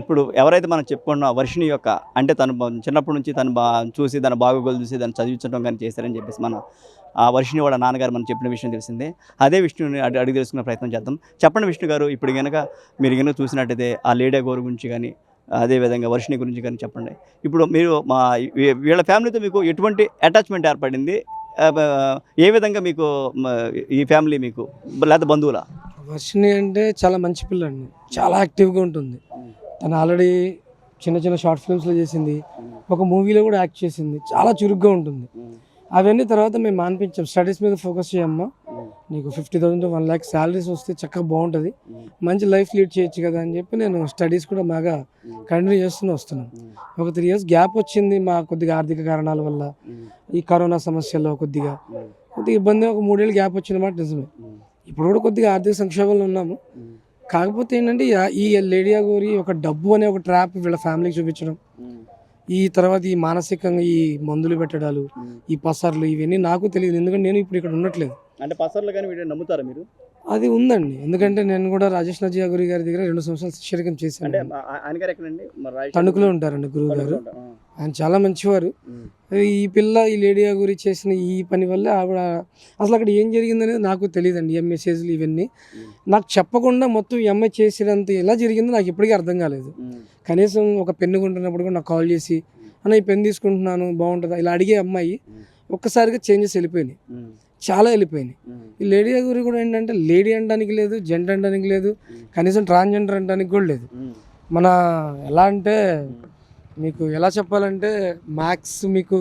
ఇప్పుడు ఎవరైతే మనం చెప్పుకున్న వర్షిణి యొక్క అంటే తను చిన్నప్పటి నుంచి తను బా చూసి తన బాగోగులు చూసి దాన్ని చదివించడం కానీ చేశారని చెప్పేసి మనం ఆ వర్షిణి వాళ్ళ నాన్నగారు మనం చెప్పిన విషయం తెలిసిందే. అదే విష్ణుని అడి అడిగి తెలుసుకునే ప్రయత్నం చేద్దాం. చెప్పండి విష్ణు గారు ఇప్పుడు కనుక మీరు కనుక చూసినట్టయితే ఆ లేడీ గోరు గురించి కానీ అదే విధంగా వర్షిణి గురించి కానీ చెప్పండి. ఇప్పుడు మీరు మా వీళ్ళ ఫ్యామిలీతో మీకు ఎటువంటి అటాచ్మెంట్ ఏర్పడింది? ఏ విధంగా మీకు ఈ ఫ్యామిలీ మీకు లేదా బంధువులా? వర్షిణి అంటే చాలా మంచి పిల్ల అండి చాలా యాక్టివ్గా ఉంటుంది. తను ఆల్రెడీ చిన్న చిన్న షార్ట్ ఫిల్మ్స్లో చేసింది. ఒక మూవీలో కూడా యాక్ట్ చేసింది. చాలా చురుగ్గా ఉంటుంది. అవన్నీ తర్వాత మేము మానిపించాం స్టడీస్ మీద ఫోకస్ చేయమ్మా. నీకు fifty thousand one lakh salaries వస్తే చక్కగా బాగుంటుంది. మంచి లైఫ్ లీడ్ చేయొచ్చు కదా అని చెప్పి నేను స్టడీస్ కూడా బాగా కంటిన్యూ చేస్తూనే వస్తున్నాను ఒక త్రీ ఇయర్స్ గ్యాప్ వచ్చింది మా కొద్దిగా ఆర్థిక కారణాల వల్ల. ఈ కరోనా సమస్యలో కొద్దిగా కొద్దిగా ఇబ్బంది ఒక మూడేళ్ళు గ్యాప్ వచ్చిందన్నమాట మాట నిజమే. ఇప్పుడు కూడా కొద్దిగా ఆర్థిక సంక్షోభంలో ఉన్నాము. కాకపోతే ఏంటంటే ఈ- లేడియా గోరి ఒక డబ్బు అనే ఒక ట్రాప్ వీళ్ళ ఫ్యామిలీకి చూపించడం. ఈ తర్వాత ఈ మానసికంగా ఈ మందులు పెట్టడాలు ఈ పసర్లు ఇవన్నీ నాకు తెలియదు. ఎందుకంటే నేను ఇప్పుడు ఇక్కడ ఉండట్లేదు. అంటే పసర్లు కానీ వీడియో నమ్ముతారా మీరు? అది ఉందండి. ఎందుకంటే నేను కూడా రాజేష్ నజియా గురి గారి దగ్గర రెండు సంవత్సరాలు అంటే చేశాను తణుకులో ఉంటారండి గురువు గారు. ఆయన చాలా మంచివారు. ఈ పిల్ల ఈ లేడియా గురి చేసిన ఈ పని వల్ల ఆవిడ అసలు అక్కడ ఏం జరిగిందనేది నాకు తెలియదండి ఈ మెసేజ్లు ఇవన్నీ. నాకు చెప్పకుండా మొత్తం ఈ అమ్మాయి చేసినంత ఎలా జరిగిందో నాకు ఇప్పటికీ అర్థం కాలేదు. కనీసం ఒక పెన్ను కొంటున్నప్పుడు కూడా నాకు కాల్ చేసి అన్న ఈ పెన్ తీసుకుంటున్నాను బాగుంటుందా ఇలా అడిగే అమ్మాయి ఒక్కసారిగా చేంజెస్ వెళ్ళిపోయినాయి. చాలా వెళ్ళిపోయినాయి. ఈ లేడీ గురి కూడా ఏంటంటే లేడీ అనడానికి లేదు జెంట్ అనడానికి లేదు కనీసం ట్రాన్స్జెండర్ అనడానికి కూడా లేదు. మన ఎలా అంటే మీకు ఎలా చెప్పాలంటే మ్యాక్స్ మీకు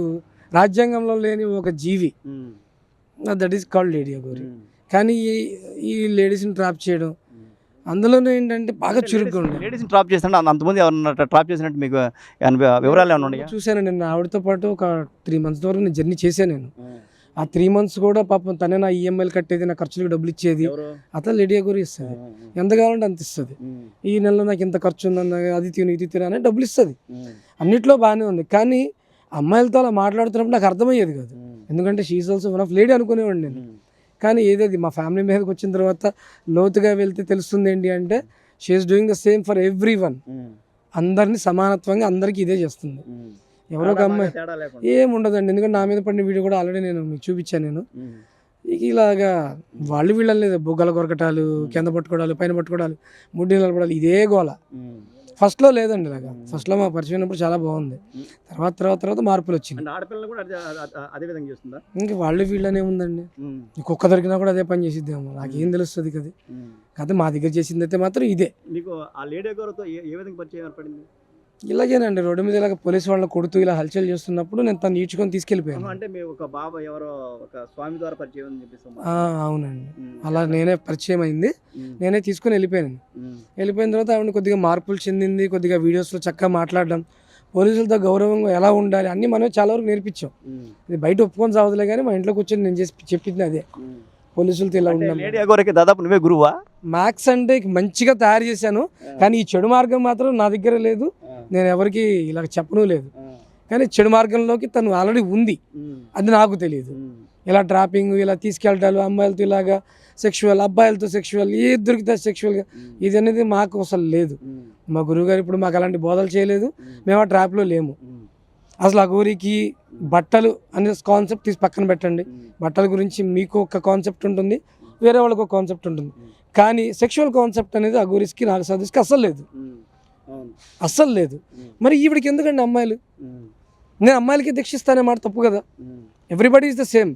రాజ్యాంగంలో లేని ఒక జీవి. దట్ ఈస్ కాల్డ్ లేడీ గోరి ఉమ్. కానీ ఈ ఈ లేడీస్ని ట్రాప్ చేయడం అందులోనే ఏంటంటే బాగా చురుగ్గా ఉండే. లేడీస్ని ట్రాప్ చేస్తాను అంతమంది ఎవరన్నా ట్రాప్ చేసినట్టు మీకు వివరాలు ఏమైనా ఉన్నాయా? చూశాను నేను ఆవిడతో పాటు ఒక త్రీ మంత్స్ వరకు నేను జర్నీ చేశాను నేను. ఆ త్రీ మంత్స్ కూడా పాపం తనే నా ఈఎంఐలు కట్టేది నా ఖర్చులకు డబ్బులు ఇచ్చేది అతను లేడీ గురి ఇస్తుంది ఎంత కావాలంటే అంత ఇస్తుంది. ఈ నెలలో నాకు ఇంత ఖర్చు ఉందన్న అది తిను ఇది తిను అని డబ్బులు ఇస్తుంది. అన్నిట్లో బాగానే ఉంది కానీ అమ్మాయిలతో అలా మాట్లాడుతున్నప్పుడు నాకు అర్థమయ్యేది కాదు. ఎందుకంటే she's also one of lady అనుకునేవాడిని నేను. కానీ ఏదేది మా ఫ్యామిలీ మీదకి వచ్చిన తర్వాత లోతుగా వెళ్తే తెలుస్తుంది ఏంటి అంటే she is doing the same for everyone. అందరినీ సమానత్వంగా అందరికీ ఇదే చేస్తుంది. ఎవరో ఒక అమ్మాయి. బాగా తేడా లేకుండా. ఏం ఉండదండి ఎందుకంటే నా మీద పడిన వీడియో కూడా ఆల్రెడీ నేను మీకు చూపించాను నేను. ఇక ఇలాగా వాళ్ళు వీళ్ళని లేదు బొగ్గల కొరకటాలు కింద పట్టుకోవడాలు పైన పట్టుకోవడాలు ముడ్డి నిలబడాలి ఇదే గోల. ఫస్ట్లో లేదండి ఇలాగా. ఫస్ట్లో మా పరిచయం అయినప్పుడు చాలా బాగుంది. తర్వాత తర్వాత తర్వాత మార్పులు వచ్చింది. ఆడపిల్లలు కూడా అదే విధంగా చేస్తుందా? ఇంక వాళ్ళు వీళ్ళనే ఉందండి. కుక్క దొరికినా కూడా అదే పని చేసిద్దాము. నాకేం తెలుస్తుంది కదా. కాకపోతే మా దగ్గర చేసింది అయితే మాత్రం ఇదే. నీకు ఆ లేడీ గారితో ఏ విధంగా పరిచయం ఏర్పడింది? ఇలాగేనండి రోడ్డు మీద ఇలాగ పోలీసు వాళ్ళని కొడుతూ ఇలా హల్చల్ చేస్తున్నప్పుడు నేను తను ఈడ్చుకొని తీసుకెళ్ళిపోయాను. అంటే మీ ఒక బాబా ఎవరో ఒక స్వామి ద్వారా పరిచయం అని చెప్పేసి ఆ, అవునండి. అలా నేనే పరిచయం అయింది. నేనే తీసుకొని వెళ్ళిపోయాను. వెళ్ళిపోయిన తర్వాత ఆవిడ కొద్దిగా మార్పులు చెందింది కొద్దిగా వీడియోస్లో చక్కగా మాట్లాడడం పోలీసులతో గౌరవంగా ఎలా ఉండాలి అన్నీ మనం చాలా వరకు నేర్పించాం. ఇది బయట ఒప్పుకొని సాగుతులే కానీ మా ఇంట్లో కూర్చొని నేను చేసి చెప్పింది అదే. పోలీసులతో ఇలా లేడీ అగోరకి దాదాపు నువ్వే గురువా? మ్యాథ్స్ అంటే మంచిగా తయారు చేశాను. కానీ ఈ చెడు మార్గం మాత్రం నా దగ్గర లేదు. నేను ఎవరికి ఇలా చెప్పను లేదు కానీ చెడు మార్గంలోకి తను ఆల్రెడీ ఉంది. అది నాకు తెలియదు. ఇలా ట్రాపింగ్ ఇలా తీసుకెళ్ళటాలు అమ్మాయిలతో ఇలాగా సెక్షువల్ అబ్బాయిలతో సెక్షువల్ ఏ దొరికితే సెక్షువల్గా. ఇది అనేది మాకు అసలు లేదు. మా గురువుగారు ఇప్పుడు మాకు అలాంటి బోధలు చేయలేదు. మేము ఆ ట్రాప్లో లేము. అసలు ఆ గోరికి బట్టలు అనే కాన్సెప్ట్ తీసి పక్కన పెట్టండి. బట్టల గురించి మీకు ఒక కాన్సెప్ట్ ఉంటుంది వేరే వాళ్ళకి ఒక కాన్సెప్ట్ ఉంటుంది కానీ సెక్షువల్ కాన్సెప్ట్ అనేది ఆ గోరిస్కి నాకు సదస్కి అస్సలు లేదు అస్సలు లేదు. మరి ఈవిడికి ఎందుకండి అమ్మాయిలు. నేను అమ్మాయిలకి దీక్షిస్తానే మాట తప్పు కదా. Everybody is the same.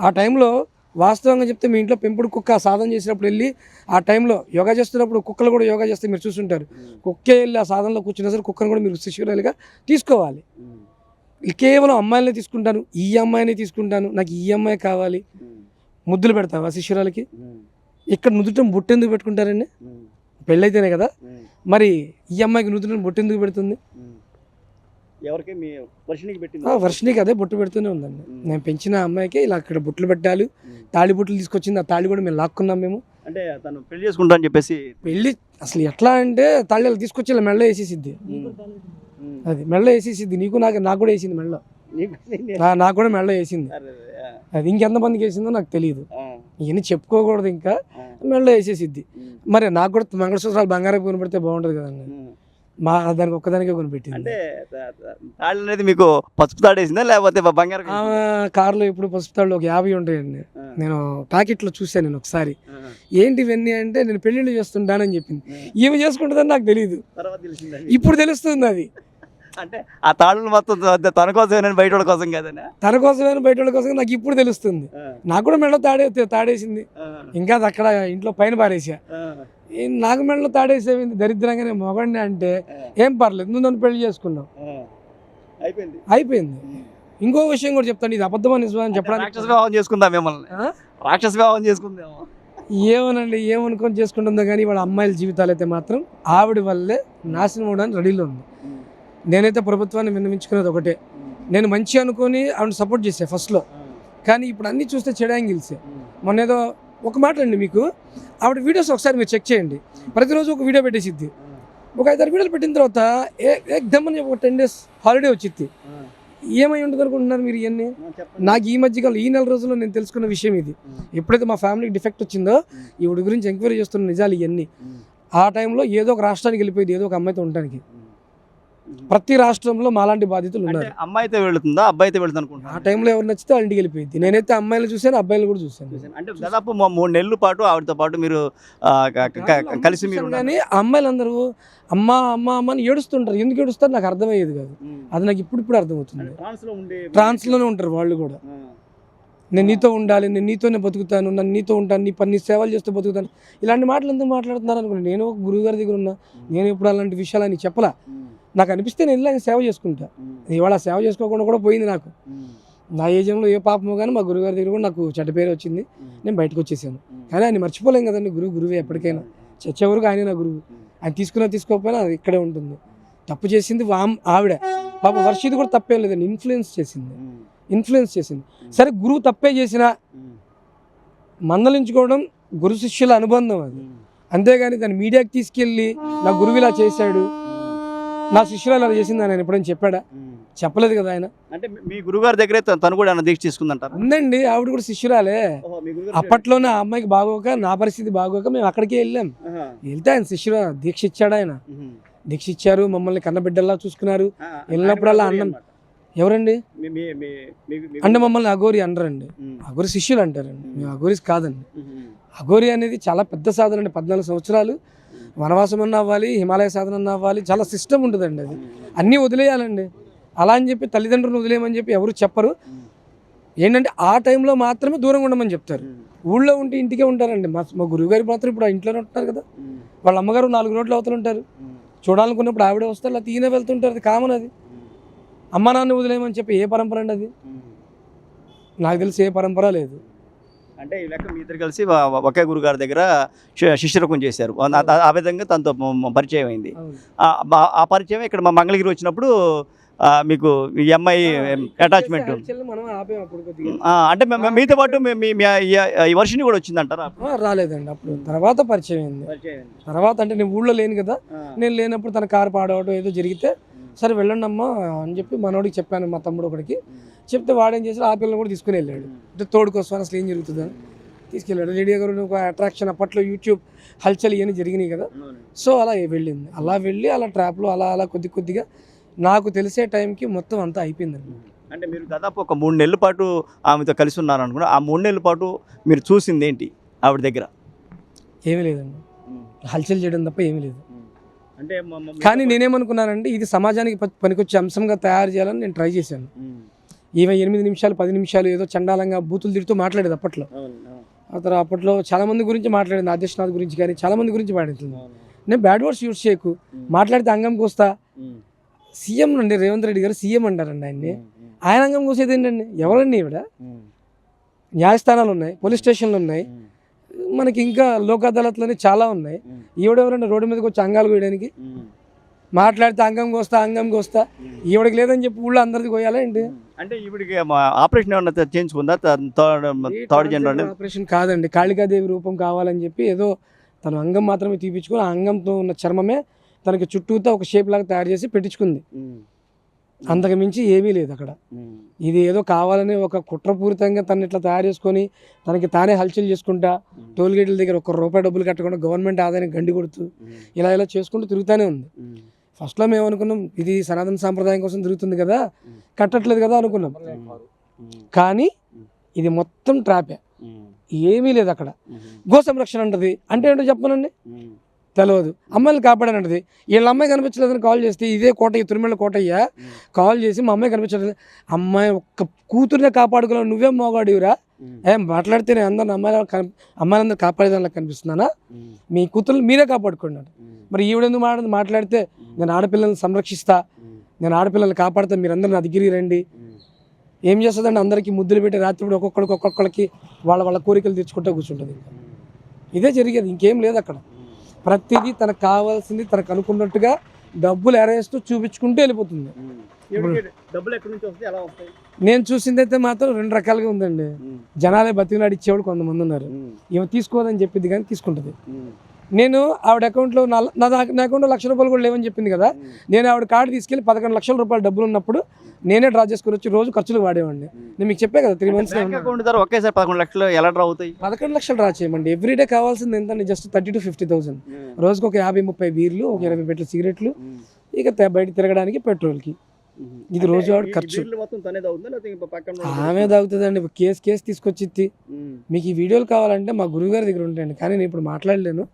ఆ టైంలో వాస్తవంగా చెప్తే మీ ఇంట్లో పెంపుడు కుక్క సాధన చేసినప్పుడు వెళ్ళి ఆ టైంలో యోగా చేస్తున్నప్పుడు కుక్కలు కూడా యోగా చేస్తే మీరు చూస్తుంటారు. కుక్కే వెళ్ళి ఆ సాధనలో కూర్చున్నా సరే కుక్కను కూడా మీరు శిష్యురాలుగా తీసుకోవాలి కేవలం అమ్మాయిలనే తీసుకుంటాను ఈ అమ్మాయిని తీసుకుంటాను నాకు ఈ అమ్మాయి కావాలి. ముద్దులు పెడతావా శిష్యురాలకి ఉమ్. ఇక్కడ నుదుటం బొట్టెందుకు పెట్టుకుంటారండి. పెళ్ళైతేనే కదా. మరి ఈ అమ్మాయికి నుదుటం బొట్టెందుకు పెడుతుంది? ఉమ్. ఎవరికి? మీ వర్షనికి పెట్టింది? ఆ వర్షనికి అదే బొట్టు పెడుతూనే ఉందండి. నేను పెంచిన అమ్మాయికి ఇలా అక్కడ బొట్లు పెట్టాలి. తాళి బొట్లు తీసుకొచ్చింది ఆ తాళి కూడా మేము లాక్కున్నాం మేము. అంటే తను పెళ్ళి చేసుకుంటా అని చెప్పేసి పెళ్ళి అసలు ఎట్లా అంటే తాళి తీసుకొచ్చి ఇలా మెళ్ళ వేసేసిద్ది. అది మెళ్ళ వేసేసిద్ది. నీకు నాకు నాకు కూడా వేసింది మెళ్ళ నీకు- కూడా మెళ్ళ వేసింది. అది ఇంకెంతమందికి వేసిందో నాకు తెలియదు ఇవన్నీ చెప్పుకోకూడదు ఇంకా. మెళ్ళ వేసేసిద్ది. మరి నాకు కూడా మంగళసూత్రాలు బంగారం కొనబడితే బాగుంటుంది కదండి. మా దానికి ఒక్కదానికే కొనిపెట్టింది. అంటే త- త- తాళి అనేది మీకు పసుపు తాడేసిందా లేకపోతే బంగారం కార్లో ఎప్పుడు పసుపు తాళ్ళు ఒక యాభై ఉంటాయండి. నేను ప్యాకెట్లో చూశాను నేను ఒకసారి. ఏంటి ఇవన్నీ అంటే నేను పెళ్ళిళ్ళు చేస్తుంటానని చెప్పింది. ఈమె చేసుకుంటుందని నాకు తెలియదు ఇప్పుడు తెలుస్తుంది అది. అంటే ఆ తాళ్ళు మొత్తం తన కోసమేనని బయట వాళ్ళ కోసం కాదనా? తన కోసమే బయట వాళ్ళ కోసం నాకు ఇప్పుడు తెలుస్తుంది. నాకు కూడా మెడలో తాడే తాడేసింది. ఇంకా అక్కడ ఇంట్లో పైన పారేసా ఈ నాకు మెడలో తాడేసేవింది దరిద్రంగానే మొగండి అంటే ఏం పర్లేదు నువ్వు నన్ను పెళ్ళి చేసుకున్నావు. అయిపోయింది. అయిపోయింది. ఇంకో విషయం కూడా చెప్తాను ఇది అబద్ధమా నిజమా అని రాక్షస చెప్పడానికి వివాహం చేసుకుందాం మిమ్మల్ని? రాక్షస వివాహం చేసుకుందాం. ఏమోనండి ఏమనుకొని చేసుకుంటుందో కానీ వాళ్ళ అమ్మాయిల జీవితాలు అయితే మాత్రం ఆవిడ వల్లే నాశనం అవడానికి రెడీలో ఉంది. నేనైతే ప్రభుత్వాన్ని విన్నవించుకునేది ఒకటే. నేను మంచి అనుకొని ఆవిడ సపోర్ట్ చేసే ఫస్ట్లో. కానీ ఇప్పుడు అన్నీ చూస్తే చెడు యాంగిల్సే. మొన్న ఏదో ఒక మాట అండి మీకు. ఆవిడ వీడియోస్ ఒకసారి మీరు చెక్ చేయండి. ప్రతిరోజు ఒక వీడియో పెట్టేసిద్ది. ఒక ఐదారు వీడియోలు పెట్టిన తర్వాత ఏ ఏకదమ్ ఒక టెన్ డేస్ హాలిడే వచ్చింది ఏమై ఉండదు అనుకుంటున్నారు మీరు ఇవన్నీ నాకు ఈ మధ్యకాలం ఈ నెల రోజుల్లో నేను తెలుసుకున్న విషయం ఇది. ఎప్పుడైతే మా ఫ్యామిలీకి డిఫెక్ట్ వచ్చిందో ఈవిడ గురించి ఎంక్వైరీ చేస్తున్న నిజాలు ఇవన్నీ ఆ టైంలో ఏదో ఒక రాష్ట్రానికి వెళ్ళిపోయింది ఏదో ఒక అమ్మాయితో ఉండడానికి ప్రతి రాష్ట్రంలో మాలాంటి బాధితులు ఉన్నారు. అమ్మాయితో వెళుతుందా అబ్బాయితో వెళుతుంది ఆ అనుకుంటున్నా టైంలో ఎవరు నచ్చితే ఇంటికి వెళ్ళిపోయింది. నేనైతే అమ్మాయిలు చూశాను అబ్బాయిలు కూడా చూశాను. అంటే దాదాపు మా మూడు నెలల పాటు ఆవిడతో పాటు మీరు ఆ, కలిసి మీరు. కానీ అమ్మాయిలందరూ అమ్మ అమ్మ అమ్మ అని ఏడుస్తుంటారు. ఎందుకు ఏడుస్తారు? నాకు అర్థమయ్యేది కాదు. అది నాకు ఇప్పుడు ఇప్పుడు అర్థమవుతుంది ట్రాన్స్లోనే ఉంటారు వాళ్ళు కూడా. నేను నీతో ఉండాలి నేను నీతోనే బతుకుతాను నన్ను నీతో ఉంటాను నీ పని సేవలు చేస్తూ బతుకుతాను. ఇలాంటి మాటలు ఎందుకు మాట్లాడుతున్నారు అనుకున్నాను నేను ఒక గురువు గారి దగ్గర ఉన్నా. నేను ఇప్పుడు అలాంటి విషయాలు అని చెప్పలా. నాకు అనిపిస్తే నేను ఇలా సేవ చేసుకుంటా. ఇవాళ సేవ చేసుకోకుండా కూడా పోయింది నాకు. నా ఏజంలో ఏ పాపమో కానీ మా గురుగారి దగ్గర కూడా నాకు చెడ్డ పేరు వచ్చింది. నేను బయటకు వచ్చేసాను. కానీ ఆయన మర్చిపోలేం కదండి గురువు గురువే ఎప్పటికైనా. చచ్చే వరకు ఆయన నా గురువు. ఆయన తీసుకున్నా తీసుకోకపోయినా అది ఇక్కడే ఉంటుంది. తప్పు చేసింది వామ్ ఆవిడ. పాప వర్షిది కూడా తప్పేం లేదండి. ఇన్ఫ్లుయెన్స్ చేసింది. ఇన్ఫ్లుయెన్స్ చేసింది. సరే గురువు తప్పే చేసినా మందలించుకోవడం గురు శిష్యుల అనుబంధం అది. అంతేగాని దాన్ని మీడియాకి తీసుకెళ్ళి నా గురువు ఇలా చేశాడు. నా శిష్యులు ఇలా చేసింది ఆయన ఎప్పుడైనా చెప్పాడా? చెప్పలేదు కదా ఆయన. అంటే మీ- గురుగారి దగ్గరే తను- కూడా దీక్ష తీసుకుందంటారా? ఉందండి ఆవిడ కూడా శిష్యురాలే. అప్పట్లోనే ఆ అమ్మాయికి బాగోక నా పరిస్థితి బాగోక మేము అక్కడికే వెళ్ళాం. వెళ్తే ఆయన శిష్యుడు దీక్ష ఇచ్చాడు ఆయన. దీక్ష ఇచ్చారు మమ్మల్ని కన్నబిడ్డల్లా చూసుకున్నారు. వెళ్ళినప్పుడల్లా అన్నం. ఎవరండి? అంటే మమ్మల్ని అఘోరి అనరండి. అఘోరి శిష్యులు అంటారండి. మేము అఘోరీస్ కాదండి. అఘోరి అనేది చాలా పెద్ద సాధన అండి. పద్నాలుగు సంవత్సరాలు వనవాసం అన్న అవ్వాలి హిమాలయ సాధన అన్న అవ్వాలి చాలా సిస్టమ్ ఉంటుందండి అది. అన్నీ వదిలేయాలండి. అలా అని చెప్పి తల్లిదండ్రులను వదిలేయమని చెప్పి ఎవరు చెప్పరు. ఏంటంటే ఆ టైంలో మాత్రమే దూరంగా ఉండమని చెప్తారు. ఊళ్ళో ఉంటే ఇంటికే ఉంటారండి. మా మా గురువుగారు మాత్రం ఇప్పుడు ఇంట్లోనే ఉంటారు కదా. వాళ్ళ అమ్మగారు నాలుగు రోడ్లు అవతలు ఉంటారు. చూడాలనుకున్నప్పుడు ఆవిడే వస్తారు అలా తీనే వెళ్తుంటారు. అది కామన్ అది. అమ్మ నాన్న వదిలేయమని చెప్పి ఏ పరంపర అండి అది? నాకు తెలిసి ఏ పరంపర లేదు. అంటే ఈ లెక్క మీ ఇద్దరు కలిసి ఒకే గురుగారి దగ్గర శిష్యరకం చేశారు. ఆ- విధంగా తనతో పరిచయం అయింది. ఆ పరిచయం ఇక్కడ మా మంగళగిరి వచ్చినప్పుడు మీకు ఈ అమ్మాయి అటాచ్మెంట్ అంటే మీతో పాటు ఈ- వర్షిని కూడా వచ్చిందంటారా? రాలేదండి అప్పుడు. తర్వాత పరిచయం అయింది. తర్వాత అంటే నేను ఊళ్ళో లేను కదా. నేను లేనప్పుడు తన కారు పాడవడం ఏదో జరిగితే సరే వెళ్ళండి అమ్మా అని చెప్పి మనోడికి చెప్పాను మా తమ్ముడు ఒకడికి. చెప్తే వాడేం చేసి ఆ పిల్లని కూడా తీసుకుని వెళ్ళాడు. అంటే తోడు కోసం అసలు ఏం జరుగుతుందని తీసుకెళ్ళాడు. లేడీ గారు ఒక అట్రాక్షన్ అప్పట్లో యూట్యూబ్ హల్చల్ ఇవన్నీ జరిగినాయి కదా. సో అలా వెళ్ళింది. అలా వెళ్ళి అలా ట్రాప్లో అలా అలా కొద్ది కొద్దిగా నాకు తెలిసే టైంకి మొత్తం అంతా అయిపోయిందండి అంటే మీరు దాదాపు ఒక మూడు నెలల పాటు ఆమెతో కలిసి ఉన్నారు అనుకున్నా. ఆ మూడు నెలల పాటు మీరు చూసింది ఏంటి ఆవిడ దగ్గర? ఏమీ లేదండి హల్చల్ చేయడం తప్ప ఏమీ లేదు. అంటే కానీ నేనేమనుకున్నానంటే ఇది సమాజానికి పనికొచ్చే అంశంగా తయారు చేయాలని నేను ట్రై చేశాను. ఈమె ఎనిమిది నిమిషాలు పది నిమిషాలు ఏదో చండాలంగా బూతులు తిడుతూ మాట్లాడేది అప్పట్లో. ఆ తర్వాత అప్పట్లో చాలా మంది గురించి మాట్లాడింది ఆదిత్యనాథ్ గురించి కానీ చాలా మంది గురించి మాట్లాడుతుంది నేను బ్యాడ్ వర్డ్స్ యూజ్ చేయకు. మాట్లాడితే అంగం కోస్తా. సీఎం అండి రేవంత్ రెడ్డి గారు సీఎం అంటారండి ఆయన్ని. ఆయన అంగం కోసేది ఏంటండి? ఎవరండి ఈవిడ? న్యాయస్థానాలు ఉన్నాయి పోలీస్ స్టేషన్లు ఉన్నాయి. మనకి ఇంకా లోక్ అదాలత్లని చాలా ఉన్నాయి. ఈవిడ ఎవరండి రోడ్డు మీదకి వచ్చి అంగాలు కోయడానికి మాట్లాడితే అంగం కోస్తా అంగం కోస్తా. ఈవిడకి లేదని చెప్పి ఊళ్ళో అందరిది కోయాలా ఏంటి? అంటే ఈవిడికి ఆపరేషన్ ఏమన్నా చేయించుకుందా? థర్డ్ జనరల్ ఆపరేషన్ కాదండి. కాళికాదేవి రూపం కావాలని చెప్పి ఏదో తన అంగం మాత్రమే తీపించుకొని ఆ అంగంతో ఉన్న చర్మమే తనకి చుట్టూతో ఒక షేప్ లాగా తయారు చేసి పెట్టించుకుంది. అంతకు మించి ఏమీ లేదు అక్కడ. ఇది ఏదో కావాలని ఒక కుట్రపూరితంగా తను ఇట్లా తయారు చేసుకొని తనకి తానే హల్చల్ చేసుకుంటా టోల్ గేట్ల దగ్గర ఒక రూపాయి డబ్బులు కట్టకుండా గవర్నమెంట్ ఆదాయం గండి కొడుతూ ఇలా ఇలా చేసుకుంటూ తిరుగుతూనే ఉంది. ఫస్ట్లో మేము అనుకున్నాం ఇది సనాతన సాంప్రదాయం కోసం తిరుగుతుంది కదా కట్టట్లేదు కదా అనుకున్నాం. కానీ ఇది మొత్తం ట్రాపే. ఏమీ లేదు అక్కడ. గో సంరక్షణ అంటది. అంటే ఏంటో చెప్పనండి తెలియదు అమ్మాయిని కాపాడానంటది వీళ్ళ అమ్మాయి కనిపించలేదని కాల్ చేస్తే ఇదే కోటయ్య తిరుమల కోటయ్య? కాల్ చేసి మా అమ్మాయి కనిపించలేదు అమ్మాయి ఒక్క కూతురునే కాపాడుకోలేవు. నువ్వేం మోగాడివిరా? ఏం మాట్లాడితే నేను అందరిని అమ్మాయిల అమ్మాయిలందరూ కాపాడేదానిలా కనిపిస్తున్నానా? మీ కూతురు మీరే కాపాడుకున్నాడు మరి ఈవిడెందుకు మాట్లాడి మాట్లాడితే నేను ఆడపిల్లల్ని సంరక్షిస్తా. నేను ఆడపిల్లల్ని కాపాడుతా. మీరందరూ నా దగ్గరికి రండి. ఏం చేస్తుందండి అందరికీ ముద్దులు పెట్టి రాత్రి ఒక్కొక్కడికి ఒక్కొక్కడికి వాళ్ళ వాళ్ళ కోరికలు తీర్చుకుంటూ కూర్చుంటుంది ఇదే జరిగేది. ఇంకేం లేదు అక్కడ. ప్రతిదీ తనకు కావాల్సింది తనకు అనుకున్నట్టుగా డబ్బులు ఎరేస్తూ చూపించుకుంటూ వెళ్ళిపోతుంది. నేను చూసింది అయితే మాత్రం రెండు రకాలుగా ఉందండి. జనాలే బతికినాడు ఇచ్చేవాడు కొంతమంది ఉన్నారు. ఈమె తీసుకోదని చెప్పింది కానీ తీసుకుంటుంది. నేను ఆవిడ అకౌంట్లో నా నా అకౌంట్లో లక్ష రూపాయలు కూడా లేవని చెప్పింది కదా. నేను ఆవిడ కార్డు తీసుకెళ్ళి పదకొండు లక్షల రూపాయలు డబ్బులు ఉన్నప్పుడు నేనే డ్రా చేసుకుని వచ్చి రోజు ఖర్చులు వాడేవాడిని. నేను మీకు చెప్పే కదా త్రీ మంత్స్ ఒకేసారి పదకొండు లక్షలు ఎలా డ్రా అవుతాయి? పదకొండు లక్షలు డ్రా చేయమండి. ఎవ్రీడే కావాల్సింది ఎంత just thirty to fifty thousand రోజుకి ఒక యాభై ముప్పై బీర్లు ఒక ఇరవై పెట్ల సిగరెట్లు ఇక తే- బయట తిరగడానికి పెట్రోల్కి. ఇది రోజు ఆవిడ ఖర్చు. ఆమె తాగుతుందండి. కేసు కేసు తీసుకొచ్చి మీకు ఈ వీడియోలు కావాలంటే మా గురువు గారి దగ్గర ఉంటాయండి. కానీ నేను ఇప్పుడు మాట్లాడలేను.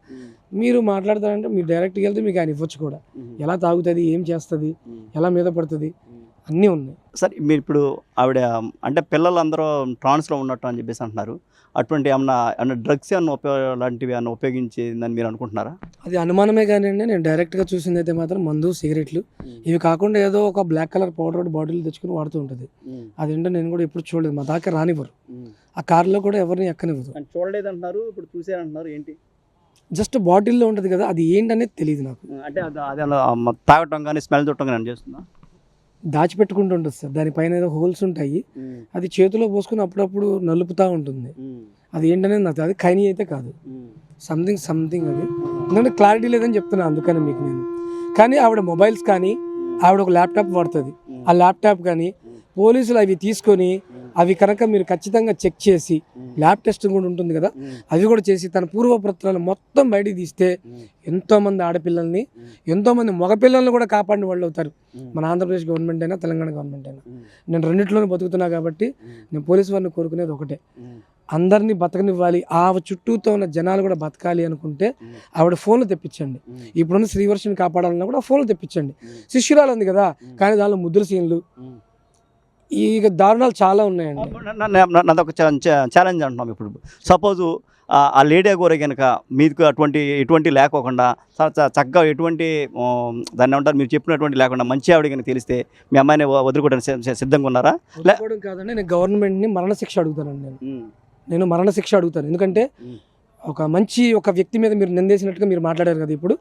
మీరు మాట్లాడతారంటే మీరు డైరెక్ట్గా వెళ్తే మీకు ఆయన ఇవ్వచ్చు కూడా. ఎలా తాగుతుంది ఏం చేస్తుంది ఎలా మీద పడుతుంది అన్నీ ఉన్నాయి. సరే మీరు ఇప్పుడు ఆవిడ అంటే పిల్లలందరూ ట్రాన్స్లో ఉన్నట్టు అని చెప్పేసి అంటున్నారు. అటువంటి ఏమన్నా ఏమన్నా డ్రగ్స్ ఏమన్నా ఉపయోగ లాంటివి ఏమన్నా ఉపయోగించిందని మీరు అనుకుంటున్నారా? అది అనుమానమే కానివ్వండి నేను డైరెక్ట్గా చూసింది అయితే మాత్రం మందు సిగరెట్లు. ఇవి కాకుండా ఏదో ఒక బ్లాక్ కలర్ పౌడర్ బాటిల్ తెచ్చుకుని వాడుతూ ఉంటుంది. అదేంటో నేను కూడా ఎప్పుడు చూడలేదు. మా దాకా రానివ్వరు. ఆ కార్లో కూడా ఎవరిని ఎక్కనివ్వదు. చూడలేదు అంటున్నారు ఇప్పుడు చూసారంటున్నారు ఏంటి? జస్ట్ బాటిల్లో ఉంటుంది కదా అది ఏంటనేది తెలియదు నాకు. అంటే తాగటం కానీ స్మెల్ చూడటం కానీ చేస్తుందా? దాచిపెట్టుకుంటూ ఉంటుంది సార్. దానిపైన ఏదో హోల్స్ ఉంటాయి. అది చేతిలో పోసుకుని అప్పుడప్పుడు నలుపుతూ ఉంటుంది. అది ఏంటనేది నాకు అది ఖైనీ అయితే కాదు. సంథింగ్ సంథింగ్ అది. ఎందుకంటే క్లారిటీ లేదని చెప్తున్నా అందుకని మీకు నేను. కానీ ఆవిడ మొబైల్స్ కానీ ఆవిడ ఒక ల్యాప్టాప్ వాడుతుంది. ఆ ల్యాప్టాప్ కానీ పోలీసులు అవి తీసుకొని అవి కనుక మీరు ఖచ్చితంగా చెక్ చేసి ల్యాబ్ టెస్ట్ కూడా ఉంటుంది కదా. అవి కూడా చేసి తన పూర్వపత్రాలు మొత్తం బయటికి తీస్తే ఎంతో మంది ఆడపిల్లల్ని ఎంతో మంది మగపిల్లల్ని కూడా కాపాడిన వాళ్ళు అవుతారు. మన ఆంధ్రప్రదేశ్ గవర్నమెంట్ అయినా తెలంగాణ గవర్నమెంట్ అయినా. నేను రెండిట్లోనే బతుకుతున్నా కాబట్టి నేను పోలీసు వారిని కోరుకునేది ఒకటే. అందరినీ బతకనివ్వాలి. ఆ చుట్టూతో ఉన్న జనాలు కూడా బతకాలి అనుకుంటే ఆవిడ ఫోన్లు తెప్పించండి. ఇప్పుడున్న శ్రీవర్షిని కాపాడాలన్నా కూడా ఫోన్లు తెప్పించండి. శిష్యురాలు ఉంది కదా కానీ దానిలో ముద్దుల సీన్లు ఈ దారుణాలు చాలా ఉన్నాయండి. నాది ఒక ఛాలెంజ్ అంటున్నాం ఇప్పుడు. సపోజు ఆ లేడీ గోర కనుక మీకు అటువంటి ఎటువంటి లేకోకుండా చక్కగా ఎటువంటి దాన్ని ఏమంటారు మీరు చెప్పినటువంటి లేకుండా మంచి ఆవిడ కనుక తెలిస్తే మీ అమ్మాయిని వదులుకోవడానికి సిద్ధంగా ఉన్నారా? వదులుకోవడం కాదండి నేను గవర్నమెంట్ని మరణ శిక్ష అడుగుతానండి నేను. నేను మరణ శిక్ష అడుగుతాను. ఎందుకంటే ఒక మంచి ఒక వ్యక్తి మీద మీరు నిందేసినట్టుగా మీరు మాట్లాడారు కదా ఇప్పుడు.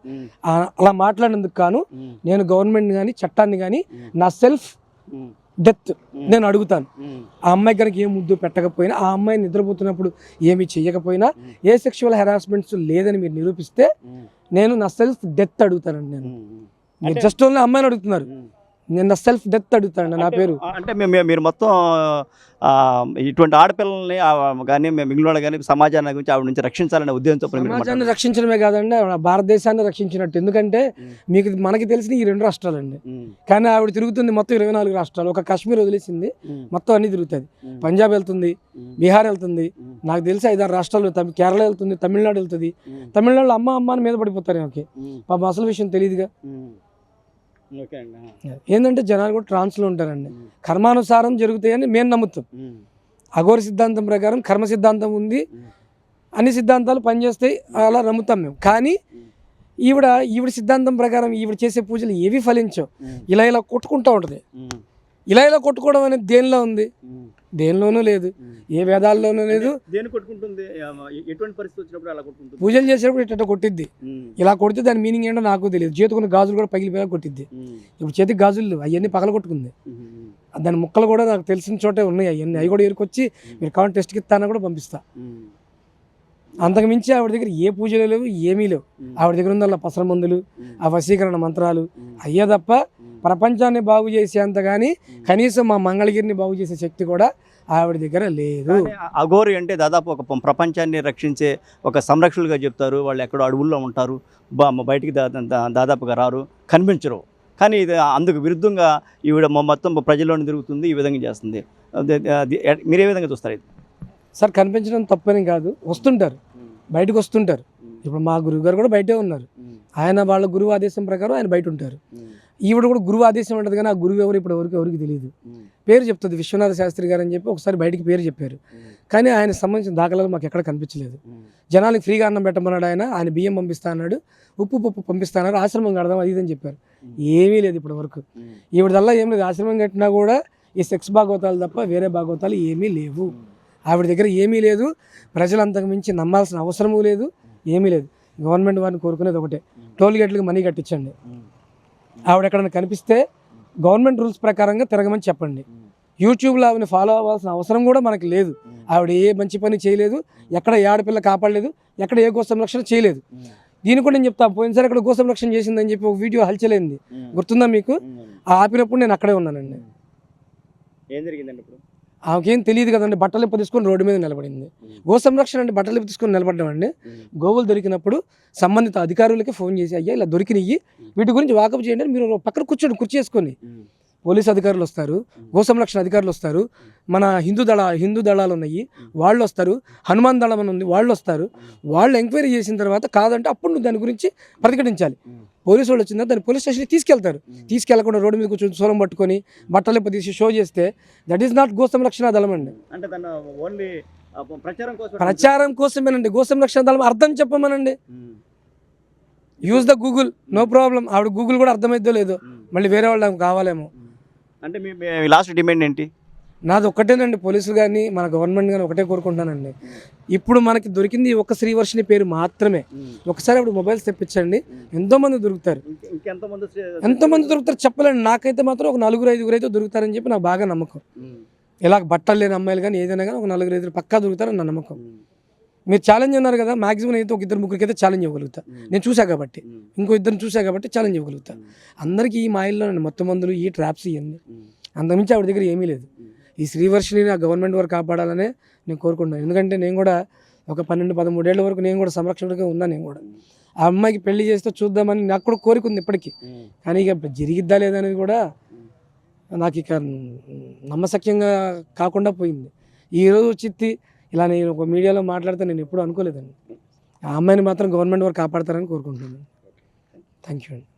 అలా మాట్లాడినందుకు కాను నేను గవర్నమెంట్ కానీ చట్టాన్ని కానీ నా సెల్ఫ్ డెత్ నేను అడుగుతాను. ఆ అమ్మాయి కనుక ఏ ముద్దు పెట్టకపోయినా ఆ అమ్మాయి నిద్రపోతున్నప్పుడు ఏమి చేయకపోయినా ఏ సెక్షువల్ హెరాస్మెంట్స్ లేదని మీరు నిరూపిస్తే నేను నా సెల్ఫ్ డెత్ అడుగుతానండి నేను. మీరు జస్ట్ ఓన్లీ అమ్మాయిని అడుగుతున్నారు. నేను నా సెల్ఫ్ డెత్ అడుగుతానండి నా పేరు. అంటే మీ- మీ- మీరు మొత్తం ఇటువంటి ఆడపిల్లల్ని కానీ మేము మిగిలిన కానీ సమాజాన్ని గురించి ఆవిడ నుంచి రక్షించాలనే ఉద్దేశంతో సమాజాన్ని రక్షించడమే కాదండి భారతదేశాన్ని రక్షించినట్టు. ఎందుకంటే మీకు మనకి తెలిసిన ఈ రెండు రాష్ట్రాలండి. కానీ ఆవిడ తిరుగుతుంది మొత్తం ఇరవై నాలుగు రాష్ట్రాలు. ఒక కాశ్మీర్ వదిలేసింది మొత్తం అన్ని తిరుగుతుంది పంజాబ్ వెళ్తుంది బీహార్ వెళ్తుంది. నాకు తెలిసి ఐదారు రాష్ట్రాలు కేరళ వెళ్తుంది తమిళనాడు వెళ్తుంది. తమిళనాడులో అమ్మ అమ్మ అని మీద పడిపోతారు ఓకే పాప అసలు విషయం తెలియదుగా ఏంటంటే జనాలు కూడా ట్రాన్స్లో ఉంటారండి. కర్మానుసారం జరుగుతాయని మేము నమ్ముతాం. అఘోర సిద్ధాంతం ప్రకారం కర్మ సిద్ధాంతం ఉంది. అన్ని సిద్ధాంతాలు పనిచేస్తాయి అలా నమ్ముతాం మేము. కానీ ఈవిడ ఈవిడ సిద్ధాంతం ప్రకారం ఈవిడ చేసే పూజలు ఏవి ఫలించవు. ఇలా ఇలా కొట్టుకుంటూ ఉంటుంది. ఇలా ఇలా కొట్టుకోవడం అనేది దేనిలో ఉంది? దేనిలోనూ లేదు. ఏ వేదాల్లోనూ లేదు. దేని కొట్టుకుంటుంది? ఎటువంటి పరిస్థితి వచ్చినప్పుడు అలా కొట్టుకుంటుంది? పూజలు చేసేటప్పుడు ఇట్ట కొట్టిద్ది. ఇలా కొడితే దాని మీనింగ్ ఏంటో నాకు తెలియదు. చేతుకున్న గాజులు కూడా పగిలిపోయా కొట్టిద్ది. ఇప్పుడు చేతికి గాజులు అవన్నీ పగల కొట్టుకుంది. దాని ముక్కలు కూడా నాకు తెలిసిన చోటే ఉన్నాయి. అవన్నీ అవి కూడా ఏరుకొచ్చి మీరు కావాలి టెస్ట్కి ఇస్తానని కూడా పంపిస్తా. అంతకు మించి ఆవిడ దగ్గర ఏ పూజలు లేవు ఏమీ లేవు. ఆవిడ దగ్గర ఉందల్లా పసర మందులు ఆ వశీకరణ మంత్రాలు అయ్యే తప్ప ప్రపంచాన్ని బాగు చేసేంత కానీ కనీసం మా మంగళగిరిని బాగు చేసే శక్తి కూడా ఆవిడ దగ్గర లేదు. అఘోరి అంటే దాదాపు ఒక ప్రపంచాన్ని రక్షించే ఒక సంరక్షకులుగా చెప్తారు. వాళ్ళు ఎక్కడో అడవుల్లో ఉంటారు. బా- బయటికి దాదాపుగా రారు. కనిపించరు. కానీ ఇది అందుకు విరుద్ధంగా ఈవిడ మొ- మొత్తం ప్రజల్లోని తిరుగుతుంది. ఈ విధంగా చేస్తుంది. మీరు ఏ విధంగా చూస్తారు ఇది? సార్ కనిపించడం తప్పని కాదు. వస్తుంటారు. బయటకు వస్తుంటారు. ఇప్పుడు మా గురువు గారు కూడా బయటే ఉన్నారు. ఆయన వాళ్ళ గురువు ఆదేశం ప్రకారం ఆయన బయట ఉంటారు. ఈవిడ కూడా గురువు ఆదేశం ఉంటుంది కానీ ఆ గురువు ఎవరు ఇప్పుడు ఎవరికి ఎవరికి తెలియదు. పేరు చెప్తుంది. విశ్వనాథ శాస్త్రి గారు అని చెప్పి ఒకసారి బయటికి పేరు చెప్పారు. కానీ ఆయన సంబంధించిన దాఖలాలు మాకు ఎక్కడ కనిపించలేదు. జనాలకి ఫ్రీగా అన్నం పెట్టమన్నాడు ఆయన ఆయన బియ్యం పంపిస్తా అన్నాడు ఉప్పు పప్పు పంపిస్తా అన్నారు ఆశ్రమం కడదాం అది ఇది అని చెప్పారు. ఏమీ లేదు ఇప్పటి వరకు. ఈవిడదల్లా ఏం లేదు. ఆశ్రమం కట్టినా కూడా ఈ సెక్స్ భాగవతాలు తప్ప వేరే భాగవతాలు ఏమీ లేవు. ఆవిడ దగ్గర ఏమీ లేదు. ప్రజలు అంతకు మించి నమ్మాల్సిన అవసరమూ లేదు. ఏమీ లేదు. గవర్నమెంట్ వారిని కోరుకునేది ఒకటే. టోల్ గేట్లకు మనీ కట్టించండి. ఆవిడ ఎక్కడైనా కనిపిస్తే గవర్నమెంట్ రూల్స్ ప్రకారంగా తిరగమని చెప్పండి. యూట్యూబ్లో ఆవిడని ఫాలో అవ్వాల్సిన అవసరం కూడా మనకి లేదు. ఆవిడ ఏ మంచి పని చేయలేదు ఎక్కడ ఏ ఆడపిల్ల కాపాడలేదు ఎక్కడ ఏ గో సంరక్షణ చేయలేదు. దీని కూడా నేను చెప్తాను పోయినసారి అక్కడ గో సంరక్షణ చేసిందని చెప్పి ఒక వీడియో హల్చలేంది. గుర్తుందా మీకు? ఆ ఆపినప్పుడు నేను అక్కడే ఉన్నానండి. ఏం జరిగిందండి ఇప్పుడు? ఆమెకేం తెలియదు కదండి బట్టలు తీసుకొని రోడ్డు మీద నిలబడింది. గో సంరక్షణ అంటే బట్టలు తీసుకొని తీసుకొని నిలబడ్డామండి. గోవులు దొరికినప్పుడు సంబంధిత అధికారులకి ఫోన్ చేసి అయ్యా ఇలా దొరికినాయి వీటి గురించి వాకప్ చేయండి మీరు పక్కన కూర్చోండి కుర్చీ చేసుకొని పోలీస్ అధికారులు వస్తారు గో సంరక్షణ అధికారులు వస్తారు మన హిందూ దళ హిందూ దళాలు ఉన్నాయి వాళ్ళు వస్తారు హనుమాన్ దళం అని ఉంది వాళ్ళు వస్తారు వాళ్ళు ఎంక్వైరీ చేసిన తర్వాత కాదంటే అప్పుడు నువ్వు దాని గురించి ప్రతిఘటించాలి. పోలీసు వాళ్ళు వచ్చిన దాన్ని పోలీస్ స్టేషన్కి తీసుకెళ్తారు. తీసుకెళ్ళకుండా రోడ్డు మీద కూర్చొని సూరం పట్టుకొని బట్టలు తీసి షో చేస్తే దట్ ఈస్ నాట్ గో సంరక్షణ దళం అండి. అంటే తను ఓన్లీ ప్రచారం కోసం ప్రచారం కోసమేనండి. గో సంరక్షణ దళం అర్థం చెప్పమనండి. Use the Google no problem ఆవిడ గూగుల్ కూడా అర్థమైద్దో లేదో మళ్ళీ వేరే వాళ్ళు ఆమెకు కావాలేమో అంటే మీ లాస్ట్ డిమాండ్ ఏంటి? నాది ఒక్కటేనండి పోలీసులు కానీ మన గవర్నమెంట్ కానీ ఒకటే కోరుకుంటానండి ఇప్పుడు మనకి దొరికింది ఈ ఒక్క శ్రీవర్షిని పేరు మాత్రమే. ఒకసారి అప్పుడు మొబైల్స్ తెప్పించండి. ఎంతో మంది దొరుకుతారు ఇంకెంతమంది ఎంతమంది దొరుకుతారు చెప్పలేండి నాకైతే మాత్రం ఒక నలుగురు ఐదుగురు అయితే దొరుకుతారని చెప్పి నాకు బాగా నమ్మకం. ఇలా బట్టలు లేని అమ్మాయిలు కానీ ఏదైనా కానీ ఒక నలుగురు ఐదుగురు పక్కా దొరుకుతారని నా నమ్మకం. మీరు ఛాలెంజ్ అన్నారు కదా మాక్సిమం అయితే ఒక ఇద్దరు ముగ్గురికి అయితే ఛాలెంజ్ ఇవ్వగలుగుతా నేను చూసా కాబట్టి. ఇంకో ఇద్దరు చూసా కాబట్టి ఛాలెంజ్ ఇవ్వగలుగుతా. అందరికీ ఈ మాయిల్లో మొత్తం మందులు ఈ ట్రాప్స్ ఇవన్నీ అంతకుమించి ఆవిడ దగ్గర ఏమీ లేదు. ఈ శ్రీవర్షిని నా గవర్నమెంట్ వారు కాపాడాలనే నేను కోరుకుంటున్నాను. ఎందుకంటే నేను కూడా ఒక పన్నెండు పదమూడేళ్ళ వరకు నేను కూడా సంరక్షణగా ఉన్నాను నేను కూడా. ఆ అమ్మాయికి పెళ్ళి చేస్తే చూద్దామని నాకు కూడా కోరిక ఉంది ఇప్పటికీ. కానీ ఇక జరిగిద్దా లేదా అనేది కూడా నాకు ఇక నమ్మశక్యంగా కాకుండా పోయింది. ఈ రోజు చిత్తి ఇలా నేను ఒక మీడియాలో మాట్లాడితే నేను ఎప్పుడూ అనుకోలేదండి. ఆ అమ్మాయిని మాత్రం గవర్నమెంట్ వారు కాపాడతారని కోరుకుంటున్నాను. థ్యాంక్ యూ అండి.